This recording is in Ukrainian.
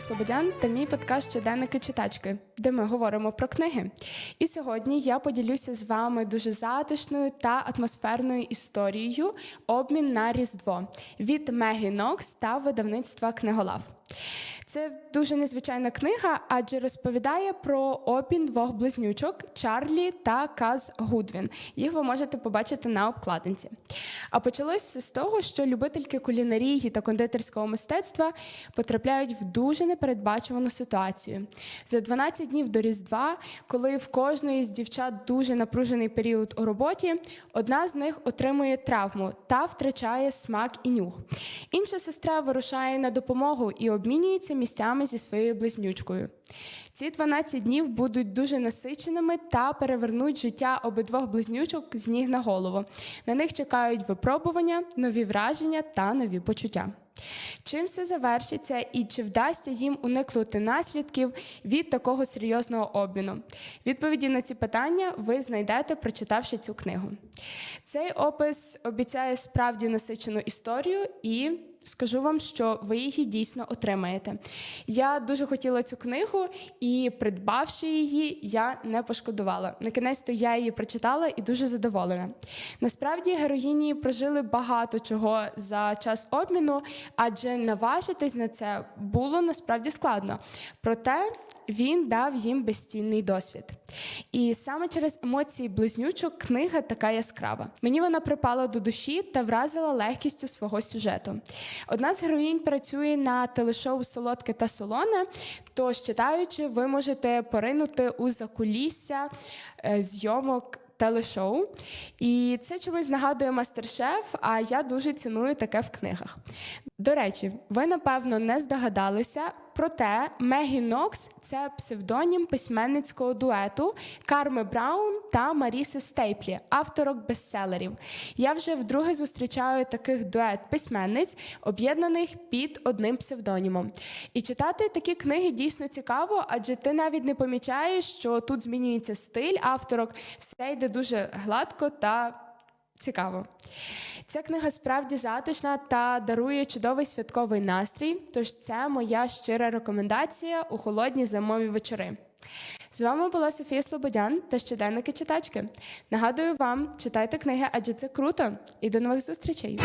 Слободян та мій подкаст Щоденники читачки, де ми говоримо про книги. І сьогодні я поділюся з вами дуже затишною та атмосферною історією Обмін на Різдво від Мегі Нокс та видавництва Книголав. Це дуже незвичайна книга, адже розповідає про обмін двох близнючок Чарлі та Каз Гудвін. Їх ви можете побачити на обкладинці. А почалось з того, що любительки кулінарії та кондитерського мистецтва потрапляють в дуже непередбачувану ситуацію. За 12 днів до Різдва, коли в кожної з дівчат дуже напружений період у роботі, одна з них отримує травму та втрачає смак і нюх. Інша сестра вирушає на допомогу і обмінюється місцями зі своєю близнючкою. Ці 12 днів будуть дуже насиченими та перевернуть життя обидвох близнючок з ніг на голову. На них чекають випробування, нові враження та нові почуття. Чим все завершиться і чи вдасться їм уникнути наслідків від такого серйозного обміну? Відповіді на ці питання ви знайдете, прочитавши цю книгу. Цей опис обіцяє справді насичену історію і. Скажу вам, що ви її дійсно отримаєте. Я дуже хотіла цю книгу, і придбавши її, я не пошкодувала. Накінець-то я її прочитала і дуже задоволена. Насправді героїні прожили багато чого за час обміну, адже наважитись на це було насправді складно. Проте він дав їм безцінний досвід. І саме через емоції близнючок книга така яскрава. Мені вона припала до душі та вразила легкістю свого сюжету. Одна з героїнь працює на телешоу Солодке та солоне. Тож, читаючи, ви можете поринути у закулісся е, зйомок. Телешоу, і це чомусь нагадує мастер-шеф, а я дуже ціную таке в книгах. До речі, ви напевно не здогадалися, проте Мегі Нокс це псевдонім письменницького дуету Карми Браун та Маріси Стейплі, авторок бестселерів. Я вже вдруге зустрічаю таких дует письменниць, об'єднаних під одним псевдонімом. І читати такі книги дійсно цікаво, адже ти навіть не помічаєш, що тут змінюється стиль авторок, все йде дуже гладко та цікаво. Ця книга справді затишна та дарує чудовий святковий настрій. Тож це моя щира рекомендація у холодні зимові вечори. З вами була Софія Слободян та щоденники читачки. Нагадую вам, читайте книги, адже це круто. І до нових зустрічей!